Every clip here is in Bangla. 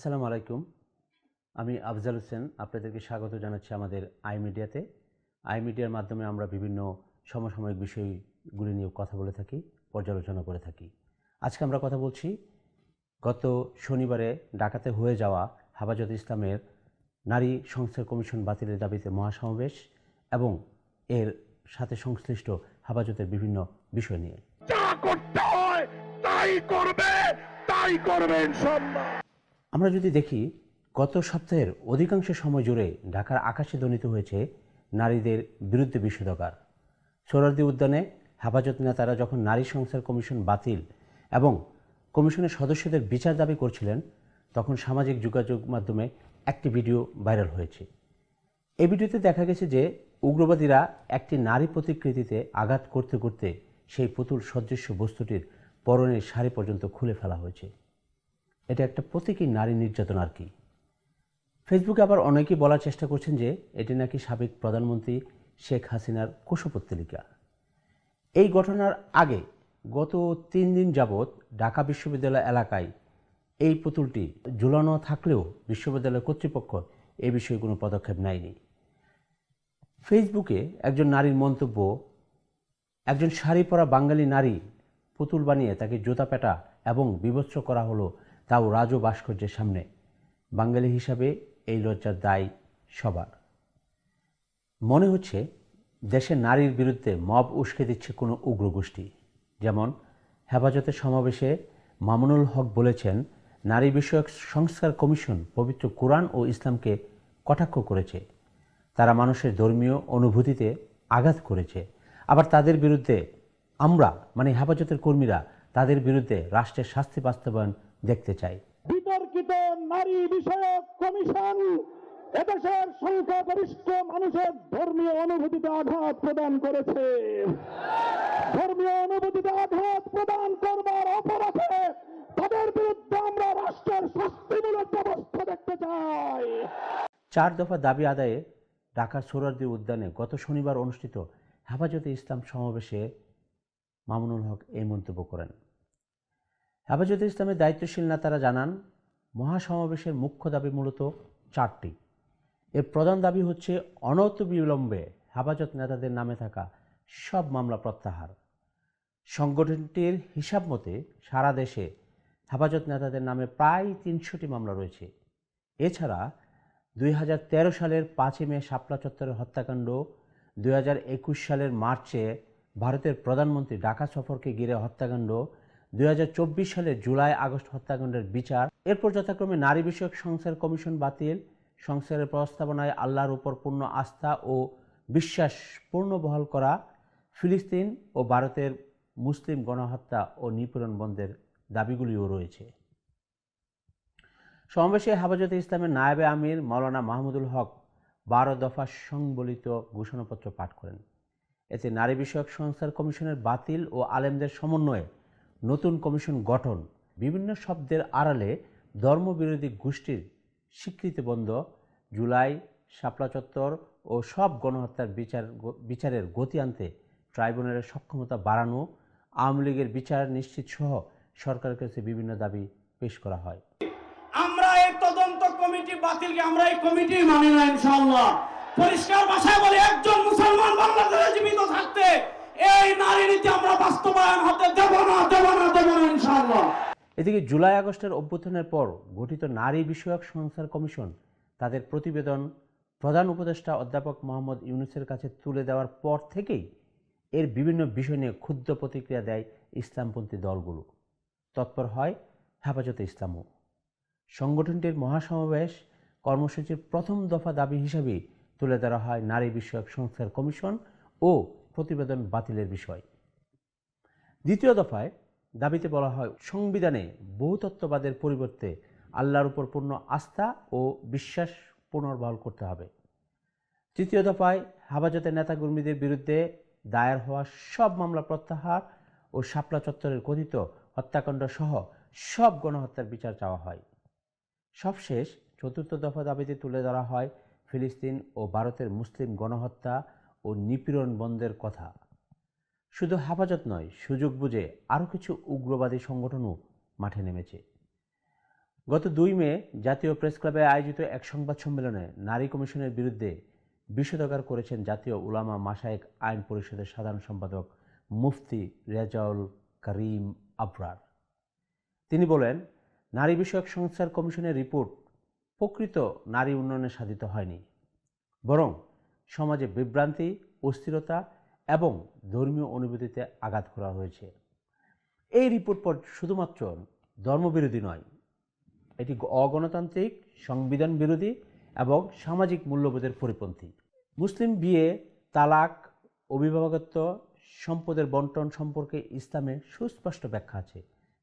আসসালামু আলাইকুম। আমি আফজাল হোসেন, আপনাদেরকে স্বাগত জানাচ্ছি আমাদের আই মিডিয়াতে আই মিডিয়ার মাধ্যমে আমরা বিভিন্ন সমসাময়িক বিষয়গুলি নিয়ে কথা বলে থাকি, পর্যালোচনা করে থাকি। আজকে আমরা কথা বলছি গত শনিবারে ডাকাতে হয়ে যাওয়া হাফাজত ইসলামের নারী সংস্থার কমিশন বাতিলের দাবিতে মহাসমাবেশ এবং এর সাথে সংশ্লিষ্ট হাফাজতের বিভিন্ন বিষয় নিয়ে। তাই করবে তাই করবে ইনশাল্লাহ আমরা যদি দেখি, গত সপ্তাহের অধিকাংশ সময় জুড়ে ঢাকার আকাশে ধ্বনিত হয়েছে নারীদের বিরুদ্ধে বিষোদগার সোহরার্দি উদ্যানে হেফাজত নেতারা যখন নারী সংস্কার কমিশন বাতিল এবং কমিশনের সদস্যদের বিচার দাবি করছিলেন, তখন সামাজিক যোগাযোগ মাধ্যমে একটি ভিডিও ভাইরাল হয়েছে। এই ভিডিওতে দেখা গেছে যে উগ্রবাদীরা একটি নারী প্রতিকৃতিতে আঘাত করতে করতে সেই পুতুল সদৃশ্য বস্তুটির পরনের শাড়ি পর্যন্ত খুলে ফেলা হয়েছে। এটা একটা প্রতীকী নারী নির্যাতন আর কি। ফেসবুকে আবার অনেকেই বলার চেষ্টা করছেন যে এটি নাকি সাবেক প্রধানমন্ত্রী শেখ হাসিনার কুশপুত্তলিকা এই ঘটনার আগে গত তিন দিন যাবৎ ঢাকা বিশ্ববিদ্যালয় এলাকায় এই পুতুলটি ঝুলানো থাকলেও বিশ্ববিদ্যালয় কর্তৃপক্ষ এ বিষয়ে কোনো পদক্ষেপ নেয়নি। ফেসবুকে একজন নারীর মন্তব্য, একজন শাড়ি পরা বাঙালি নারী পুতুল বানিয়ে তাকে জুতা পেটা এবং বিভৎস করা হলো তাও রাজু ভাস্কর্যের সামনে। বাঙালি হিসাবে এই লজ্জার দায় সবার। মনে হচ্ছে দেশের নারীর বিরুদ্ধে মব উস্কে দিচ্ছে কোনো উগ্র গোষ্ঠী। যেমন হেফাজতের সমাবেশে মামুনুল হক বলেছেন, নারী বিষয়ক সংস্কার কমিশন পবিত্র কোরআন ও ইসলামকে কটাক্ষ করেছে। তারা মানুষের ধর্মীয় অনুভূতিতে আঘাত করেছে। আবার তাদের বিরুদ্ধে আমরা মানে হেফাজতের কর্মীরা, তাদের বিরুদ্ধে রাষ্ট্রের শাস্তি বাস্তবায়ন দেখতে চাই। বিতর্কিত নারী বিষয়ক কমিশন এদেশের সংখ্যাগরিষ্ঠ মানুষের ধর্মীয় অনুভূতিতে আঘাত প্রদান করেছে। ধর্মীয় অনুভূতিতে আঘাত প্রদান করবার অপরাধে তাদের বিরুদ্ধে আমরা রাষ্ট্রের শাস্তিমূলক ব্যবস্থা দেখতে চাই। চার দফা দাবি আদায়ে ঢাকার সোহরার্দি উদ্যানে গত শনিবার অনুষ্ঠিত হেফাজতে ইসলাম সমাবেশে মামুনুল হক এই মন্তব্য করেন। হেফাজতে ইসলামের দায়িত্বশীল নেতারা জানান, মহাসমাবেশের মুখ্য দাবি মূলত চারটি। এর প্রধান দাবি হচ্ছে অনত বিলম্বে হেফাজত নেতাদের নামে থাকা সব মামলা প্রত্যাহার। সংগঠনটির হিসাব মতে সারা দেশে হেফাজত নেতাদের নামে প্রায় তিনশোটি মামলা রয়েছে। এছাড়া দুই হাজার তেরো সালের পাঁচই মে শাপলা চত্বরের হত্যাকাণ্ড, দুই হাজার একুশ সালের মার্চে ভারতের প্রধানমন্ত্রী ঢাকা সফরকে ঘিরে হত্যাকাণ্ড দুই হাজার চব্বিশ সালে জুলাই আগস্ট হত্যাকাণ্ডের বিচার। এরপর যথাক্রমে নারী বিষয়ক সংসার কমিশন বাতিল। সংসারের প্রস্তাবনায় আল্লাহর উপর পূর্ণ আস্থা ও বিশ্বাস পূর্ণ বহাল করা। ফিলিস্তিন ও ভারতের মুসলিম গণহত্যা ও নিপীড়ন বন্ধের দাবিগুলিও রয়েছে। সমাবেশে হেফাজতে ইসলামের নায়েবে আমির মাওলানা মাহমুদুল হক বারো দফা সংবলিত ঘোষণাপত্র পাঠ করেন। এতে নারী বিষয়ক সংস্থার কমিশনের বাতিল ও আলেমদের সমন্বয়ে নতুন কমিশন গঠন, বিভিন্ন শব্দের আড়ালে ধর্মবিরোধী গোষ্ঠীর স্বীকৃতি বন্ধ জুলাই, শাপলা চত্বর ও সব গণহত্যার বিচার বিচারের গতি আনতে ট্রাইব্যুনালের সক্ষমতা বাড়ানো, আওয়ামী লীগের বিচার নিশ্চিত সহ সরকারের কাছে বিভিন্ন দাবি পেশ করা হয়। আমরা এই তদন্ত কমিটি বাতিলকে আমরা এই কমিটি মানি না ইনশাআল্লাহ। পরিষ্কার ভাষায় বলে একজন মুসলমান বাংলাদেশে জীবিত থাকতে এই নারী নীতি আমরা বাস্তবায়ন হতে দেব না দেব না দেব না, ইনশাআল্লাহ। এদিকে জুলাই আগস্টের অভ্যুত্থানের পর গঠিত নারী বিষয়ক সংস্কার কমিশন তাদের প্রতিবেদন প্রধান উপদেষ্টা অধ্যাপক মোহাম্মদ ইউনুসের কাছে তুলে দেওয়ার পর থেকেই এর বিভিন্ন বিষয় নিয়ে ক্ষুদ্র প্রতিক্রিয়া দেয় ইসলামপন্থী দলগুলো। তৎপর হয় হেফাজতে ইসলামও। সংগঠনটির মহাসমাবেশ কর্মসূচির প্রথম দফা দাবি হিসেবে তুলে ধরা হয় নারী বিষয়ক সংস্কার কমিশন ও প্রতিবেদন বাতিলের বিষয়। দ্বিতীয় দফায় দাবিতে বলা হয়, সংবিধানে বহুতত্ত্ববাদের পরিবর্তে আল্লাহর উপর পূর্ণ আস্থা ও বিশ্বাস পুনর্বহাল করতে হবে। তৃতীয় দফায় হেফাজতের নেতাকর্মীদের বিরুদ্ধে দায়ের হওয়া সব মামলা প্রত্যাহার ও শাপলা চত্বরের কথিত হত্যাকাণ্ড সহ সব গণহত্যার বিচার চাওয়া হয়। সবশেষ চতুর্থ দফা দাবিতে তুলে ধরা হয় ফিলিস্তিন ও ভারতের মুসলিম গণহত্যা ও নিপীড়ন বন্ধের কথা। শুধু হেফাজত নয়, সুযোগ বুঝে আরও কিছু উগ্রবাদী সংগঠনও মাঠে নেমেছে। গত দুই মে জাতীয় প্রেস ক্লাবে আয়োজিত এক সংবাদ সম্মেলনে নারী কমিশনের বিরুদ্ধে বিষোদগার করেছেন জাতীয় উলামা মাসায়েক আইন পরিষদের সাধারণ সম্পাদক মুফতি রেজাউল করিম আবরার। তিনি বলেন, নারী বিষয়ক সংস্থার কমিশনের রিপোর্ট প্রকৃত নারী উন্নয়নে সাধিত হয়নি, বরং সমাজে বিভ্রান্তি, অস্থিরতা এবং ধর্মীয় অনুভূতিতে আঘাত করা হয়েছে। এই রিপোর্ট পর শুধুমাত্র ধর্মবিরোধী নয়, এটি অগণতান্ত্রিক সংবিধান বিরোধী এবং সামাজিক মূল্যবোধের পরিপন্থী। মুসলিম বিয়ে, তালাক, অভিভাবকত্ব, সম্পদের বন্টন সম্পর্কে ইসলামে সুস্পষ্ট ব্যাখ্যা আছে।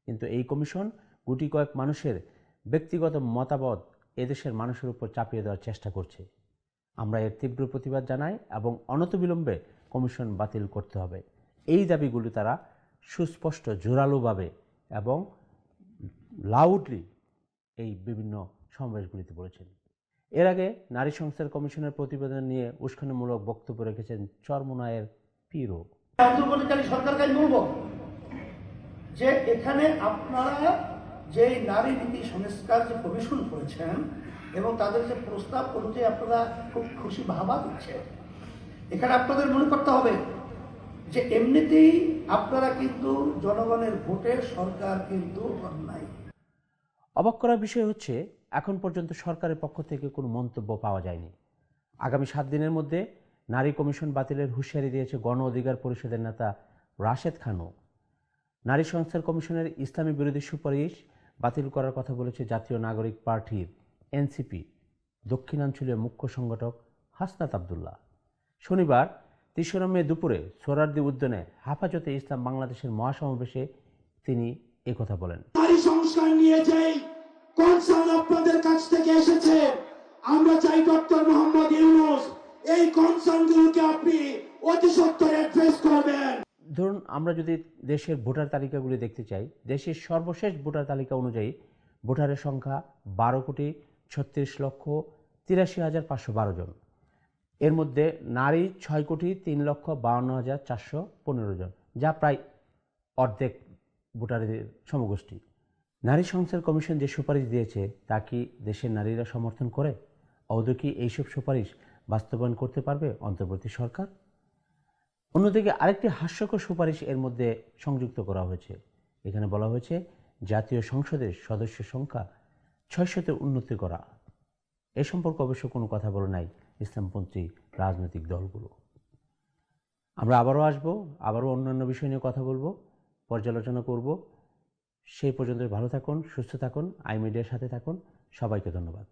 কিন্তু এই কমিশন গুটি কয়েক মানুষের ব্যক্তিগত মতামত এদেশের মানুষের উপর চাপিয়ে দেওয়ার চেষ্টা করছে। আমরা এর তীব্র প্রতিবাদ জানাই এবং অনতবিলম্বে কমিশন বাতিল করতে হবে। এই দাবিগুলি তারা সুস্পষ্ট, জোরালোভাবে এবং লাউডলি এই বিভিন্ন সমাবেশগুলিতে বলেছেন। এর আগে নারী সংস্থার কমিশনের প্রতিবেদন নিয়ে উস্কানিমূলক বক্তব্য রেখেছেন চরমোনায়ের বলব যে এখানে আপনারা যে নারী নীতি সংস্কার যে কমিশন করেছেন এবং তাদের যে প্রস্তাব অনুযায়ী আপনারা খুব খুশি ভাবা দিচ্ছে। এখানে আপনাদের মনে করতে হবে যে এমনিতেই আপনারা কিন্তু জনগণের ভোটে সরকার কিন্তু অন্যায়। অবাক করার বিষয় হচ্ছে, এখন পর্যন্ত সরকারের পক্ষ থেকে কোনো মন্তব্য পাওয়া যায়নি। আগামী সাত দিনের মধ্যে নারী কমিশন বাতিলের হুঁশিয়ারি দিয়েছে গণ অধিকার পরিষদের নেতা রাশেদ খানও। নারী সংস্থার কমিশনের ইসলামী বিরোধী সুপারিশ বাতিল করার কথা বলেছে জাতীয় নাগরিক পার্টির এনসিপি দক্ষিণাঞ্চলীয় মুখ্য সংগঠক হাসনাত আবদুল্লাহ। শনিবার তেসরা মে দুপুরে সোরারদি উদ্যানে হাফাজতে ইসলাম বাংলাদেশের মহাসমাবেশে তিনি একথা বলেন। সংস্কার নিয়ে যেই কনসার্ন আপনাদের কাছ থেকে এসেছে আমরা চাই ডক্টর মোহাম্মদ ইউনুস এই কনসার্নগুলোকে আপনি অতি সত্তর অ্যাড্রেস করবেন। ধরুন আমরা যদি দেশের ভোটার তালিকাগুলি দেখতে চাই দেশের সর্বশেষ ভোটার তালিকা অনুযায়ী ভোটারের সংখ্যা বারো কোটি ছত্রিশ লক্ষ তিরাশি হাজার পাঁচশো বারো জন। এর মধ্যে নারী ছয় কোটি তিন লক্ষ বাউন্ন হাজার চারশো পনেরো জন, যা প্রায় অর্ধেক ভোটারদের সমগোষ্ঠী। নারী সংস্থার কমিশন যে সুপারিশ দিয়েছে, তা কি দেশের নারীরা সমর্থন করে? অবধ কি এইসব সুপারিশ বাস্তবায়ন করতে পারবে অন্তর্বর্তী সরকার? অন্যদিকে আরেকটি হাস্যকর সুপারিশ এর মধ্যে সংযুক্ত করা হয়েছে। এখানে বলা হয়েছে, জাতীয় সংসদের সদস্য সংখ্যা ছয়শতে উন্নতি করা, এ সম্পর্কে অবশ্য কোনো কথা বলে নাই ইসলামপন্থী রাজনৈতিক দলগুলো। আমরা আবারও আসব, আবারও অন্যান্য বিষয় নিয়ে কথা বলব, পর্যালোচনা করব। সেই পর্যন্ত ভালো থাকুন, সুস্থ থাকুন, আই মিডিয়ার সাথে থাকুন। সবাইকে ধন্যবাদ।